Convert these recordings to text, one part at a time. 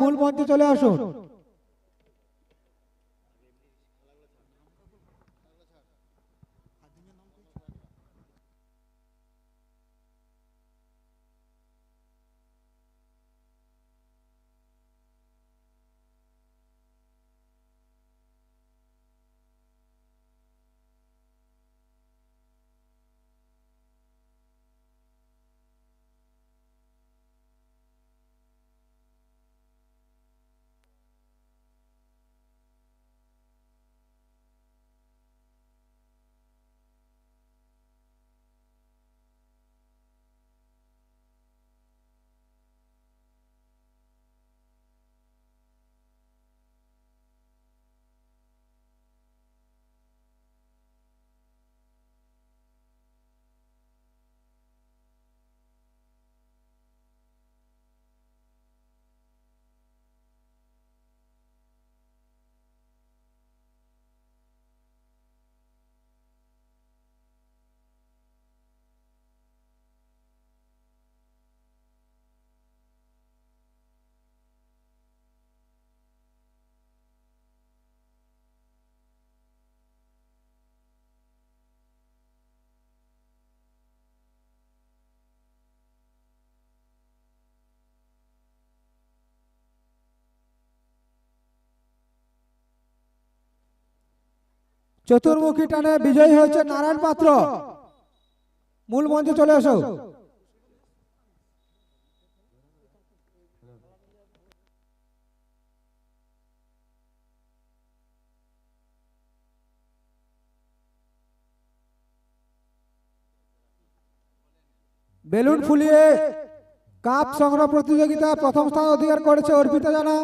মূল মঞ্চে চলে আসুন। চতুর্মুখী টানে বিজয়ী হয়েছে নারায়ণ পাত্র। মূল মঞ্চে চলে এসো বেলুন ফুলিয়ে কাপ সংগ্রহ প্রতিযোগিতায় প্রথম স্থান অধিকার করেছে অর্পিতা জানা,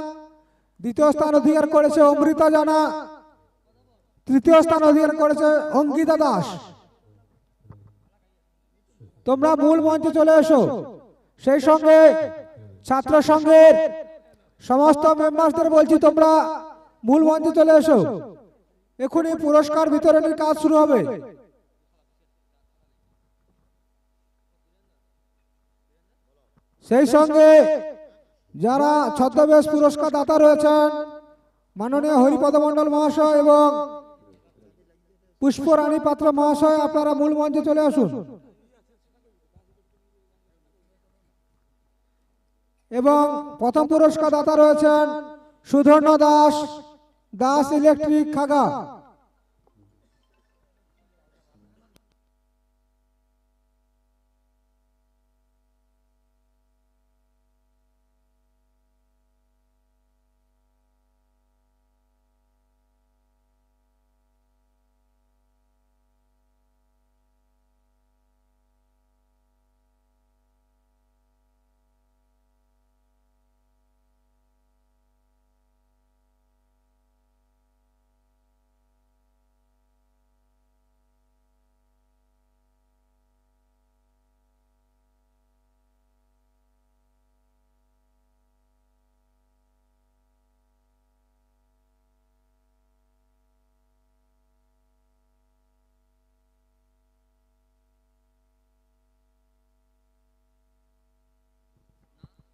দ্বিতীয় স্থান অধিকার করেছে অমৃতা জানা। তৃতীয় স্থান অধিকার করেছে অঙ্কিতা দাস। তোমরা মূল মঞ্চে চলে এসো। সেই সঙ্গে ছাত্র সংঘের সমস্ত মেম্বারদের বলছি, তোমরা মূল মঞ্চে চলে এসো। এখনই পুরস্কার বিতরণের কাজ শুরু হবে। সেই সঙ্গে যারা ছদ্মবেশ পুরস্কার দাতা রয়েছেন, মাননীয় হরিপদ মণ্ডল মহাশয় এবং পুষ্পরানী পাত্র মহাশয়, আপনারা মূল মঞ্চে চলে আসুন। এবং প্রথম পুরস্কার দাতা রয়েছেন সুধর্ণ দাস দাস ইলেকট্রিক খাগা।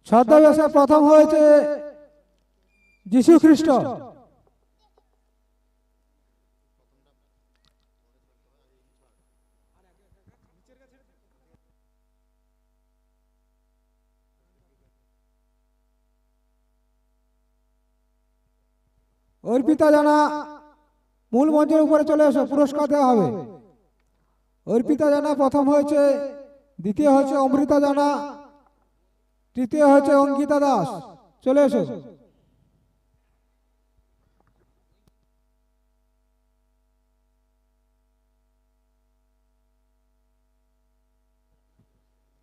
ছদ্মবেশে প্রথম হয়েছে যিশু খ্রিস্ট। অর্পিতা জানা, মূল মঞ্চের উপরে চলে এসো, পুরস্কার দেওয়া হবে। অর্পিতা জানা প্রথম হয়েছে, দ্বিতীয় হয়েছে অমৃতা জানা তৃতীয় হচ্ছে অঙ্কিতা দাস। চলে এসো।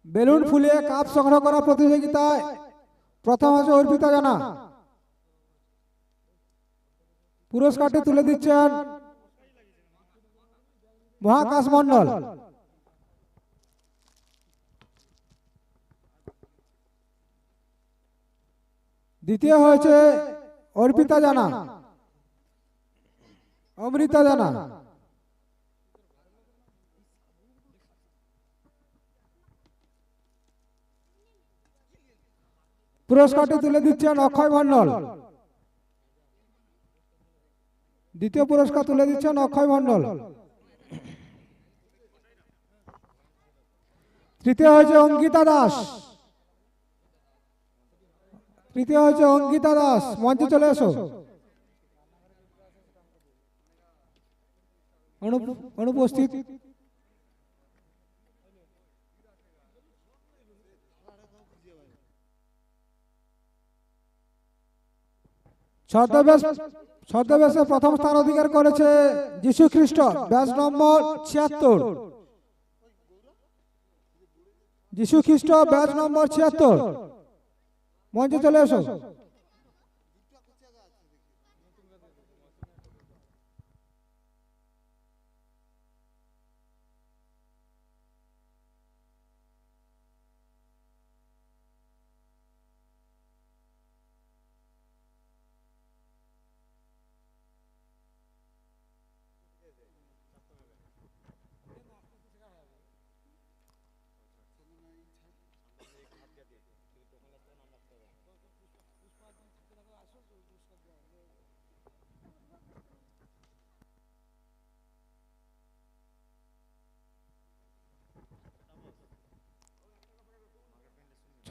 বেলুন ফুলিয়ে কাপ সংগ্রহ করা প্রতিযোগিতায় প্রথম হচ্ছে অর্পিতা জানা। পুরস্কারটি তুলে দিচ্ছেন মহাকাশ মন্ডল দ্বিতীয় হয়েছে অর্পিতা জানা। অমৃতা জানা। পুরস্কারটি তুলে দিচ্ছেন অক্ষয় মণ্ডল দ্বিতীয় পুরস্কার তুলে দিচ্ছেন অক্ষয় মণ্ডল তৃতীয় হয়েছে অঙ্কিতা দাস। তৃতীয় হচ্ছে অঙ্কিতা দাস মঞ্চে চলে এসো। অনুপস্থিত। ছদ্মবেশ ছদ্মবেশে প্রথম স্থান অধিকার করেছে যীশু খ্রিস্ট, ব্যাস নম্বর ছিয়াত্তর। যীশু খ্রিস্ট ব্যাচ নম্বর ছিয়াত্তর। মঞ্চে চলে এসো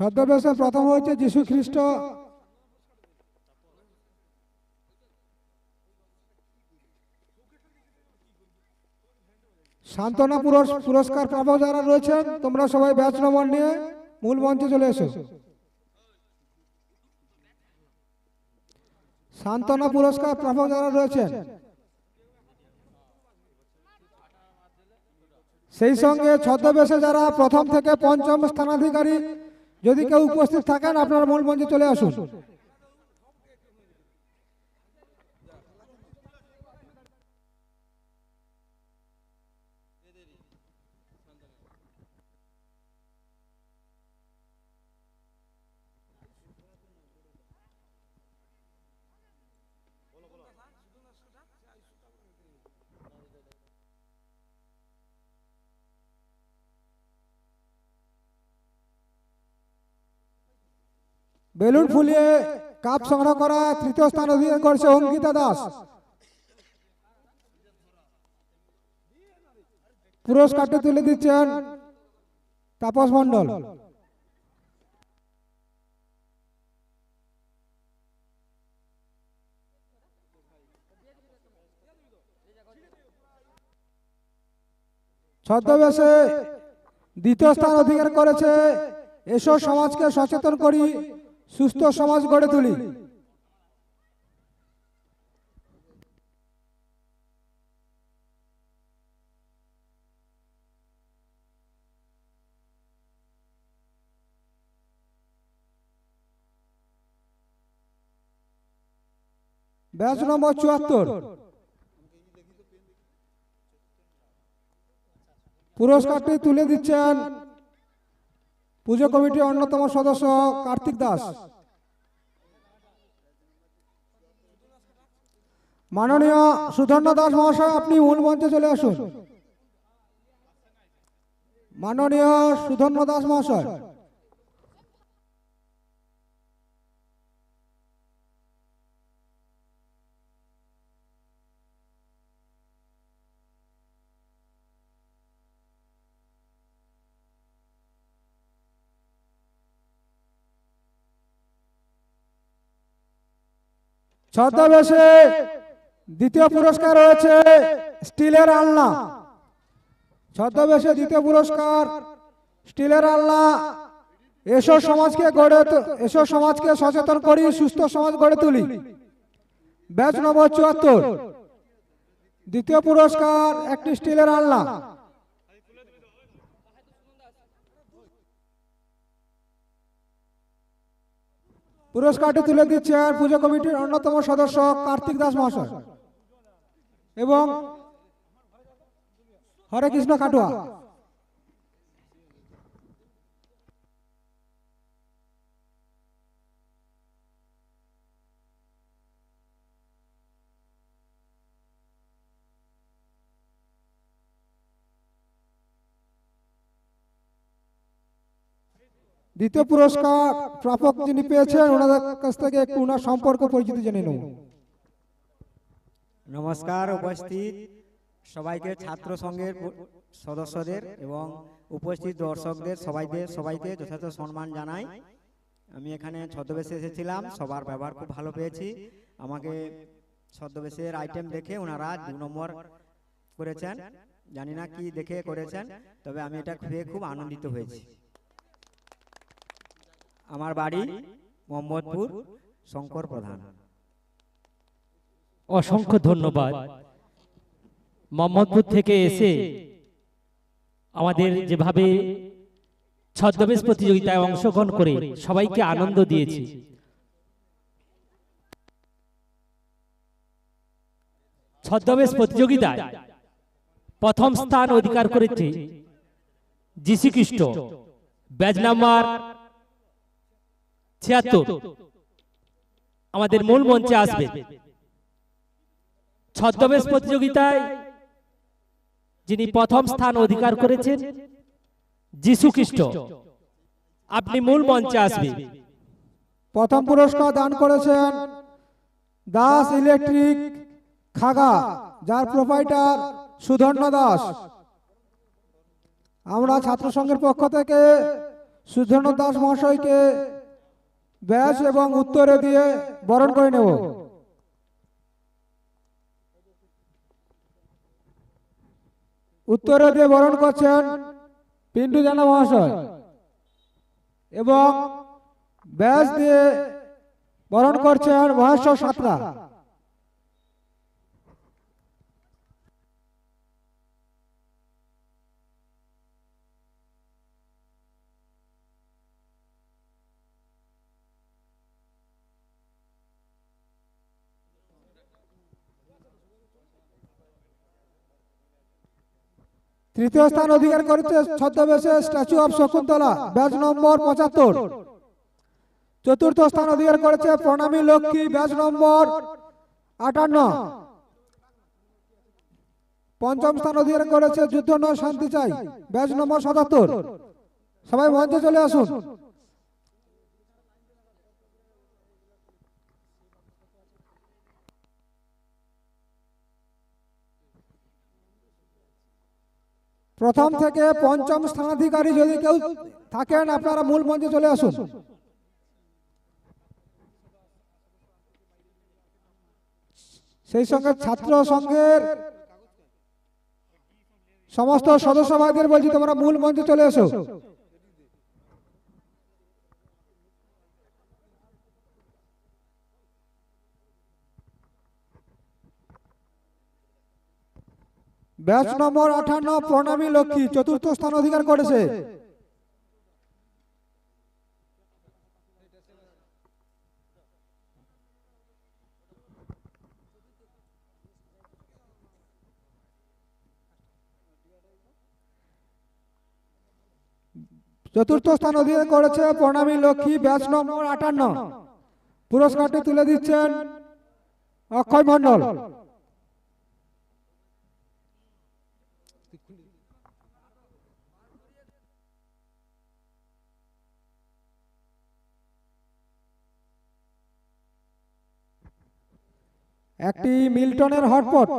ছদ্মবেশে প্রথম হয়েছে যীশু খ্রিস্ট সান্ত্বনা পুরস্কার প্রাপক যারা রয়েছেন, তোমরা সবাই ব্যাচ নম্বর নিয়ে মূল মঞ্চে চলে এসো। সান্ত্বনা পুরস্কার প্রাপক যারা রয়েছেন। সেই সঙ্গে ছদ্মবেশে যারা প্রথম থেকে পঞ্চম স্থানাধিকারী যদি কেউ উপস্থিত থাকেন আপনার মূল মঞ্চে চলে আসুন। বেলুন ফুলিয়ে কাপ সংগ্রহ করা তৃতীয় স্থান অধিকার করেছে অঙ্কিতা দাস। পুরস্কারটি তুলে দিচ্ছেন তাপস মন্ডল ছদ্মবেশে দ্বিতীয় স্থান অধিকার করেছে এসব সমাজকে সচেতন করি। সুস্থ সমাজ গড়ে তুলি। ব্যাচ নম্বর চুয়াত্তর। পুরস্কারটি তুলে দিচ্ছেন পুজো কমিটির অন্যতম সদস্য কার্তিক দাস। মাননীয় সুধন্য দাস মহাশয়, আপনি মূল মঞ্চে চলে আসুন। মাননীয় সুধন্য দাস মহাশয়। ছদ্মবেশে দ্বিতীয় পুরস্কার রয়েছে স্টিলের আলনা। ছদ্মবেশে দ্বিতীয় পুরস্কার স্টিলের আলনা। এসো সমাজকে গড়ে তু- এসো সমাজকে সচেতন করি, সুস্থ সমাজ গড়ে তুলি। ব্যাচ নম্বর চুয়াত্তর। দ্বিতীয় পুরস্কার, একটি স্টিলের আলনা। পুরস্কারটি তুলে দিচ্ছেন পুজো কমিটির অন্যতম সদস্য কার্তিক দাস মহাশয় এবং হরে কৃষ্ণ কাটুয়া। দ্বিতীয় পুরস্কার প্রাপক যিনি পেয়েছেন, ওনাদের কাছ থেকে একটু ওনার সম্পর্ক পরিচিতি জেনে নেব। নমস্কার, উপস্থিত সবাইকে ছাত্র সংঘের সদস্যদের এবং উপস্থিত দর্শকদের সবাইকে সবাইকে যথাযথ সম্মান জানাই। আমি এখানে ছদ্মবেশে এসেছিলাম, সবার ব্যবহার খুব ভালো পেয়েছি। আমাকে ছদ্মবেশের আইটেম দেখে ওনারা দু নম্বর করেছেন। জানি না কি দেখে করেছেন, তবে আমি এটা খেয়ে খুব আনন্দিত হয়েছি। আমার বাড়ি মোহাম্মদপুর, শঙ্কর প্রধান। অসংখ্য ধন্যবাদ। মোহাম্মদপুর থেকে এসে আমাদের যেভাবে ছদ্মবেশ প্রতিযোগিতায় অংশগ্রহণ করে সবাইকে আনন্দ দিয়েছি। ছদ্মবেশ প্রতিযোগিতায় প্রথম স্থান অধিকার করেছে যিশু খ্রিস্ট ব্যাচ নাম্বার ছিয়াত্তর। আমাদের মূল মঞ্চে আসবে। ছদ্মবেশ প্রতিযোগিতায় যিনি প্রথম স্থান অধিকার করেছেন যিশু খ্রিস্ট আপনি মূল মঞ্চে আসবে। প্রথম পুরস্কার দান করেছেন দাস ইলেকট্রিক খাগা, যার প্রোপাইটার সুধন্য দাস। আমরা ছাত্র সংঘের পক্ষ থেকে সুধন্য দাস মহাশয়কে ব্যাস এবং উত্তরে দিয়ে বরণ করে নেব। উত্তরে দিয়ে বরণ করছেন পিন্টু জানা মহাশয়। এবং ব্যাস দিয়ে বরণ করছেন মহাশয় সাঁতরা। তৃতীয় স্থান অধিকার করেছে ছদ্মবেশে statue of Shakuntala, batch number পঁচাত্তর। চতুর্থ স্থান অধিকার করেছে প্রণামী লক্ষ্মী, ব্যাচ নম্বর আটান্ন। পঞ্চম স্থান অধিকার করেছে যুদ্ধ নয়, শান্তি চাই, ব্যাচ নম্বর সতাত্তর। সবাই মঞ্চে চলে আসুন। প্রথম থেকে পঞ্চম স্থানাধিকারী যদি কেউ থাকেন, আপনারা মূল মঞ্চে চলে আসুন। সেই সঙ্গে ছাত্র সংঘের সমস্ত সদস্য ভাইদের বলছি, তোমরা মূল মঞ্চে চলে এসো। ব্যাচ নম্বর আঠান্ন, প্রণামী লক্ষ্মী, চতুর্থ স্থান অধিকার করেছে। চতুর্থ স্থান অধিকার করেছে প্রণামী লক্ষ্মী ব্যাচ নম্বর আটান্ন। পুরস্কারটি তুলে দিচ্ছেন অক্ষয় মণ্ডল। একটি মিল্টনের হটপট।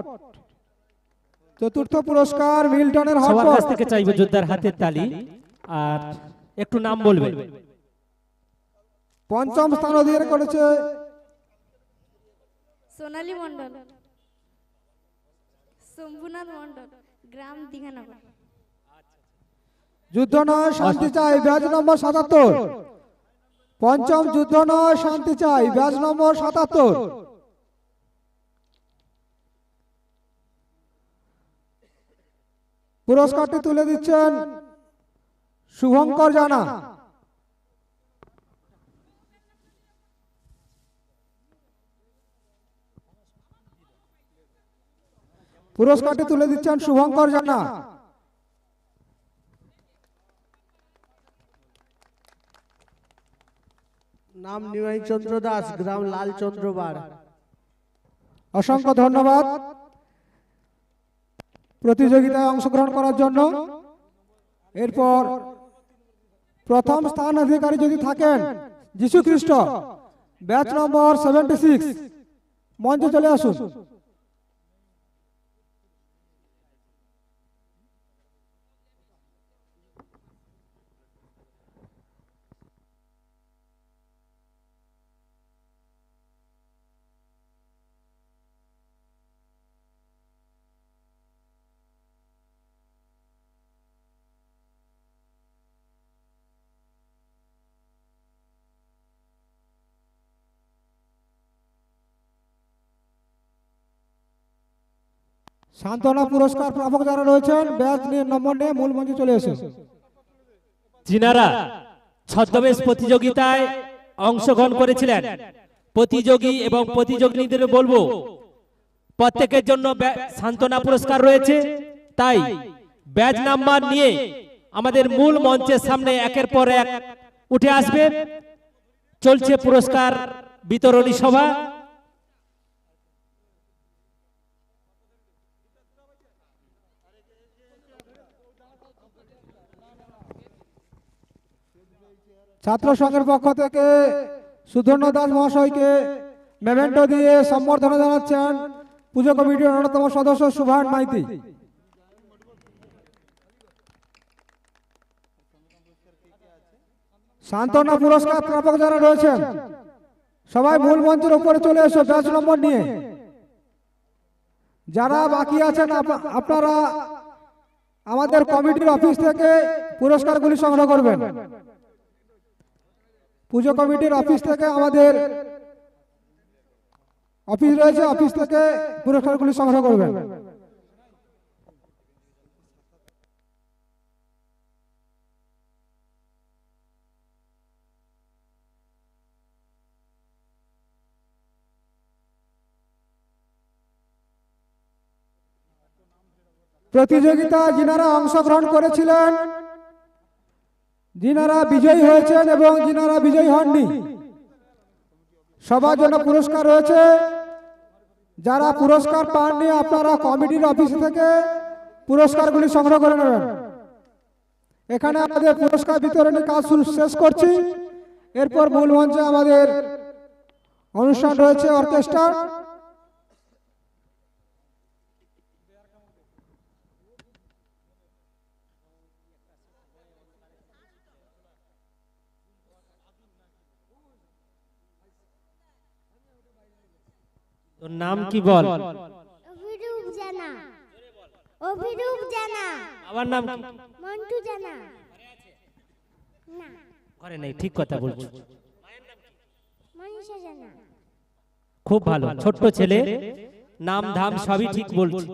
চতুর্থ পুরস্কার মিল্টনের সবার কাছ হটপট থেকে চাইব যোদ্ধার হাতের তালি। আর একটু নাম বলবেন পঞ্চম স্থান অধিকার করেছে সোনালী মণ্ডল শম্ভুনাথ মণ্ডল গ্রাম দীঘানগর। যুদ্ধ নয় শান্তি চাই ব্যাচ নম্বর সাতাত্তর। পঞ্চম যুদ্ধ নয় শান্তি চাই ব্যাচ নম্বর সাতাত্তর। পুরস্কারটি তুলে দিচ্ছেন শুভঙ্কর জানা। পুরস্কারটি তুলে দিচ্ছেন শুভঙ্কর জানা। নাম নিমাই চন্দ্র দাস গ্রাম লাল বার অসংখ্য ধন্যবাদ। প্রতিযোগিতায় অংশগ্রহণ করার জন্য। এরপর প্রথম স্থান অধিকারী যদি থাকেন যীশু খ্রিস্ট ব্যাচ নম্বর সেভেন্টি সিক্স মঞ্চে চলে আসুন। সান্ত্বনা পুরস্কার প্রাপক যারা রয়েছেন, ব্যাচ নিয়ে নম্বর নিয়ে মূল মঞ্চে চলে এসে যিনারা ছদ্মবেশ প্রতিযোগিতায় অংশগ্রহণ করেছিলেন, প্রতিযোগী এবং প্রতিযোগীদের বলব, প্রত্যেকের জন্য সান্ত্বনা পুরস্কার রয়েছে। তাই ব্যাচ নাম্বার নিয়ে আমাদের মূল মঞ্চের সামনে একের পর এক উঠে আসবে। চলছে পুরস্কার বিতরণী সভা। ছাত্র সংঘের পক্ষ থেকে সুধন্য দাস মহাশয়কে মেমেন্টো দিয়ে সম্বর্ধনা জানাচ্ছেন পুজো কমিটির অন্যতম সদস্য সুভান মাইতি। সান্ত্বনা পুরস্কার প্রাপক যারা রয়েছেন, সবাই মূল মঞ্চের উপরে চলে এসো, ব্যাচ নম্বর নিয়ে। যারা বাকি আছেন আপনারা আমাদের কমিটির অফিস থেকে পুরস্কারগুলি সংগ্রহ করবেন। পুজো কমিটির অফিস থেকে আমাদের অফিস রয়েছে অফিস থেকে পুরস্কারগুলি সংগ্রহ করবেন। প্রতিযোগিতা যিনারা অংশগ্রহণ করেছিলেন যিনারা বিজয়ী হয়েছেন এবং যিনারা বিজয়ী হননি, সবার জন্য পুরস্কার রয়েছে। যারা পুরস্কার পাননি, আপনারা কমিটির অফিস থেকে পুরস্কারগুলি সংগ্রহ করে নেবেন। এখানে আমাদের পুরস্কার বিতরণের কাজ শেষ করছি। এরপর মূল মঞ্চে আমাদের অনুষ্ঠান রয়েছে, অর্কেস্ট্রা। তোর নাম কি বল? অভিরূপ জানা। অভিরূপ জানা। আমার নাম কি? মন্টু জানা। না। ঘরে নেই ঠিক কথা বলছো। মনীষা জানা। খুব ভালো ছোট্ট ছেলে নাম ধাম সবই ঠিক বলছি।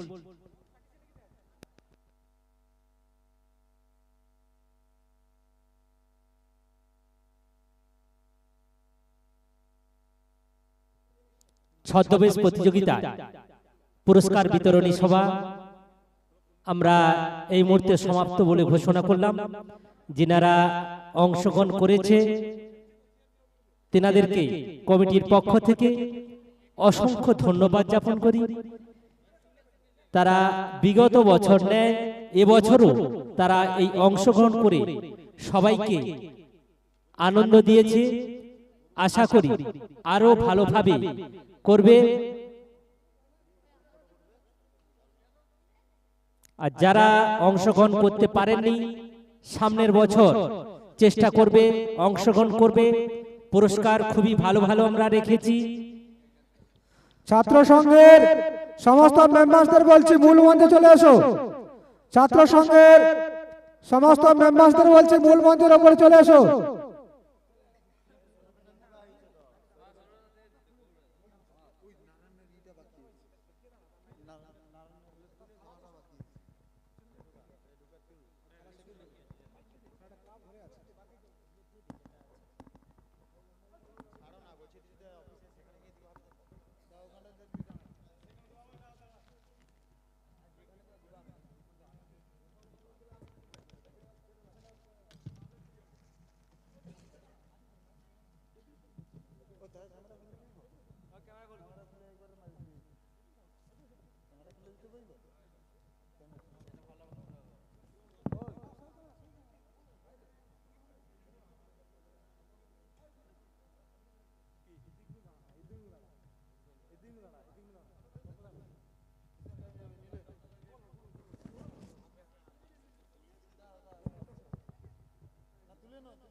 ছদ্মবেশ প্রতিযোগিতা পুরস্কার বিতরণী সভা। আমরা এই মুহূর্তে সমাপ্ত বলে ঘোষণা করলাম। যিনারা অংশগ্রহণ করেছে, তেনাদেরকে কমিটির পক্ষ থেকে অসংখ্য ধন্যবাদ জ্ঞাপন করি। তারা বিগত বছর নেয় এবছরও তারা এই অংশগ্রহণ করে সবাইকে আনন্দ দিয়েছে। আশা করি আরও ভালোভাবে করবে? আর যারা অংশগ্রহণ করতে পারেননি, সামনের বছর চেষ্টা করবে, অংশগ্রহণ করবে। পুরস্কার খুবই ভালো ভালো আমরা রেখেছি। ছাত্র সংঘের সমস্ত মেম্বারদের বলছি মূল মঞ্চে চলে এসো। ছাত্র সংঘের সমস্ত মেম্বারদের বলছি মূল মঞ্চের উপরে চলে এসো।